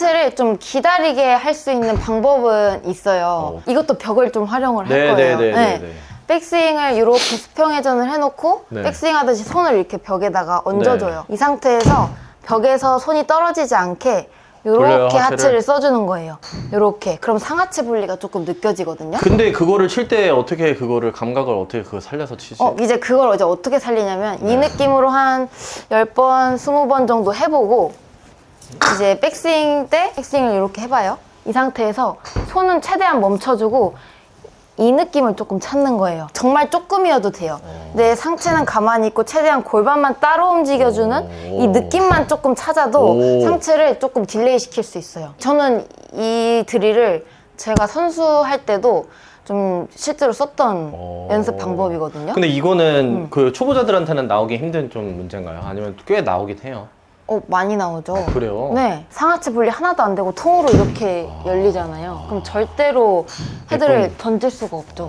상체를 좀 기다리게 할 수 있는 방법은 있어요. 어. 이것도 벽을 좀 활용을 할 네, 거예요. 네, 네, 네, 네. 백스윙을 이렇게 수평 회전을 해놓고 네. 백스윙 하듯이 손을 이렇게 벽에다가 얹어줘요. 이 상태에서 벽에서 손이 떨어지지 않게 돌려요, 이렇게 하체를. 하체를 써주는 거예요. 이렇게. 그럼 상하체 분리가 조금 느껴지거든요. 근데 그거를 칠 때 어떻게 그거를 감각을 어떻게 그거 살려서 치지? 어, 이제 그걸 이제 어떻게 살리냐면 네. 이 느낌으로 한 10번, 20번 정도 해보고 이제 백스윙 때 백스윙을 이렇게 해봐요. 이 상태에서 손은 최대한 멈춰주고 이 느낌을 조금 찾는 거예요. 정말 조금이어도 돼요. 내 상체는 가만히 있고 최대한 골반만 따로 움직여주는 이 느낌만 조금 찾아도 오. 상체를 조금 딜레이 시킬 수 있어요. 저는 이 드릴을 제가 선수할 때도 좀 실제로 썼던 오. 연습 방법이거든요. 근데 이거는 음. 그 초보자들한테는 나오기 힘든 좀 문제인가요? 아니면 꽤 나오긴 해요? 어, 많이 나오죠. 아, 그래요? 네. 상하체 분리 하나도 안 되고 통으로 이렇게 열리잖아요. 그럼 절대로 헤드를 예쁜- 던질 수가 없죠.